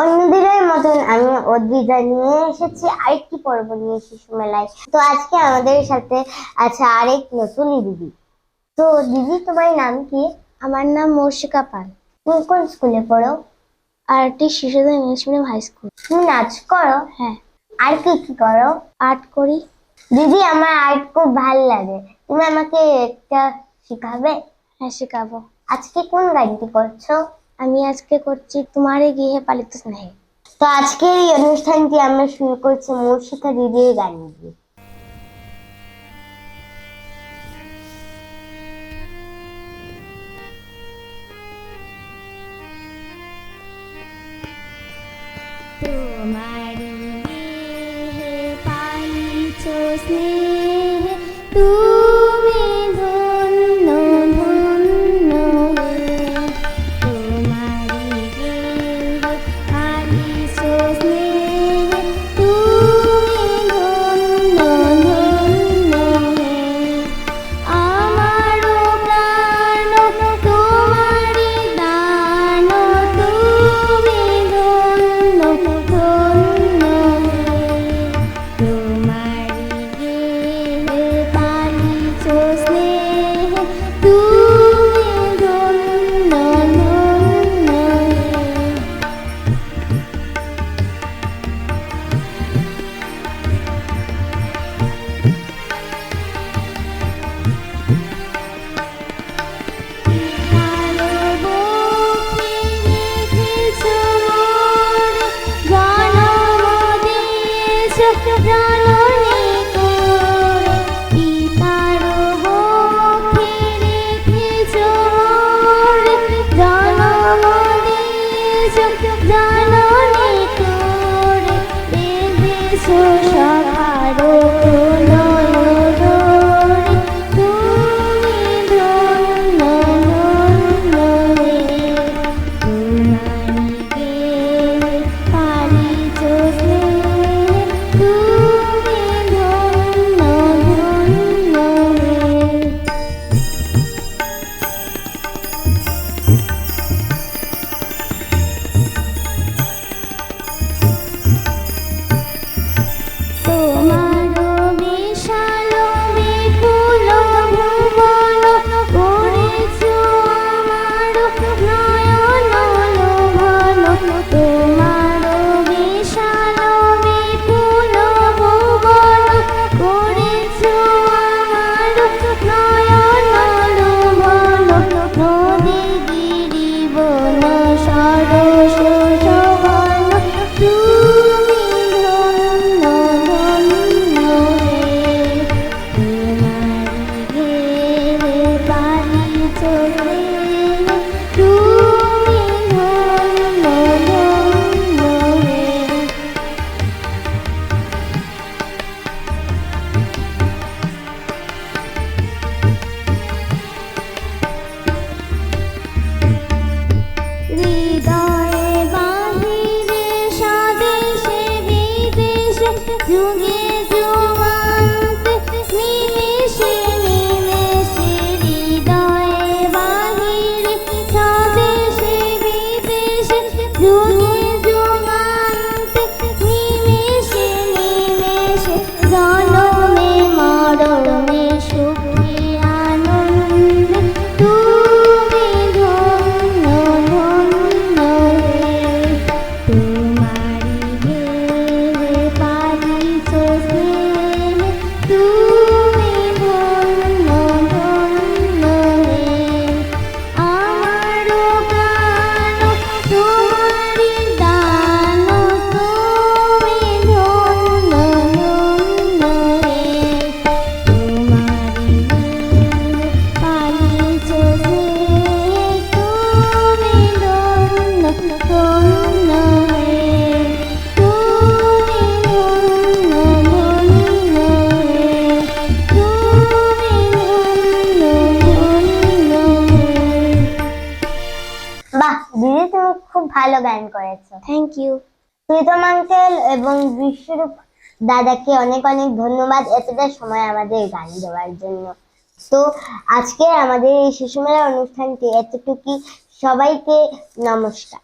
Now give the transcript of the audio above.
অন্যদিনের মতন আমি অদ্রিজা নিয়ে এসেছি আরেকটি পর্ব নিয়ে শিশু মেলায় তো আজকে আমাদের সাথে আছে আরেক নতুন দিদি। তো দিদি তোমার নাম কি? আমার নাম মৌশিকা পাল। তুমি কোন স্কুলে পড়ো? আর এটি শিশুদের ইংলিশ মিডিয়াম হাই স্কুল তুমি নাচ করো? হ্যাঁ। আর কি কি করো? আর্ট করি। দিদি আমার আর্ট খুব ভালো লাগে। তুমি আমাকে একটা শিখাবে? হ্যাঁ শেখাবো। আজকে কোন গানটি করছ? আমি আজকে করছি, তোমারে গৃহে পালিত স্নেহে। তো আজকের এই অনুষ্ঠানটি আমরা শুরু করছি মৌসিকা দিদির গান দিয়ে তোমারি গৃহে পালিত স্নেহে tuh Ooh. দিদি তুমি খুব ভালো গান করেছ। থ্যাংক ইউ প্রীতম আঙ্কেল এবং বিশ্বরূপ দাদাকে অনেক অনেক ধন্যবাদ এতটা সময় আমাদের গান দেওয়ার জন্য। তো আজকে আমাদের এই শিশু মেলা অনুষ্ঠানটি এতটুকুই। সবাইকে নমস্কার।